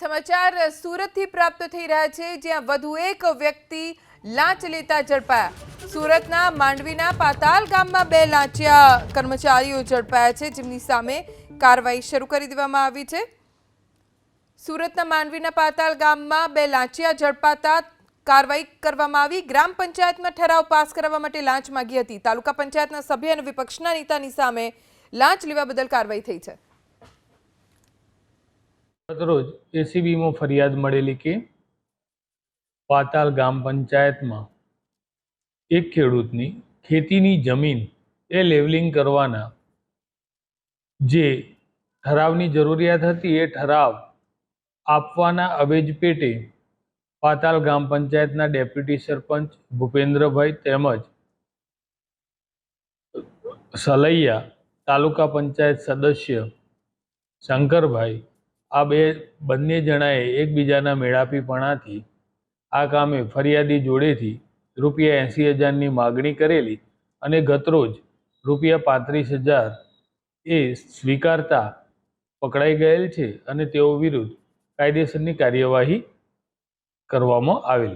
સમાચાર, સુરતથી પ્રાપ્ત થઈ રહ્યા છે, જ્યાં વધુ એક વ્યક્તિ લાંચ લેતા ઝડપાયા. સુરતના માંડવીના પાતાલ ગામમાં બે લાંચિયા કર્મચારીઓ ઝડપાયા છે, જેમની સામે કાર્યવાહી શરૂ કરી દેવામાં આવી છે. સુરતના માંડવીના પાતાલ ગામમાં બે લાંચિયા ઝડપાતા કાર્યવાહી કરવામાં આવી. ગ્રામ પંચાયતમાં ઠરાવ પાસ કરાવવા માટે લાંચ માંગી હતી. તાલુકા પંચાયતના સભ્ય અને વિપક્ષના નેતાની સામે લાંચ લેવા બદલ કાર્યવાહી થઈ છે. રોજ એસીબીમાં ફરિયાદ મળેલી કે પાતાલ ગામ પંચાયતમાં એક ખેડૂતની ખેતીની જમીન એ લેવલિંગ કરવાના જે ઠરાવની જરૂરિયાત હતી એ ઠરાવ આપવાના અવેજ પેટે પાતાલ ગામ પંચાયતના ડેપ્યુટી સરપંચ ભૂપેન્દ્રભાઈ તેમજ સલૈયા તાલુકા પંચાયત સદસ્ય શંકરભાઈ આ બે બંને જણાએ એકબીજાના મેળાપીપણાથી આ કામે ફરિયાદી જોડેથી રૂપિયા એંસી હજારની માગણી કરેલી અને ગતરોજ રૂપિયા પાંત્રીસ હજાર એ સ્વીકારતા પકડાઈ ગયેલ છે અને તેઓ વિરુદ્ધ કાયદેસરની કાર્યવાહી કરવામાં આવેલી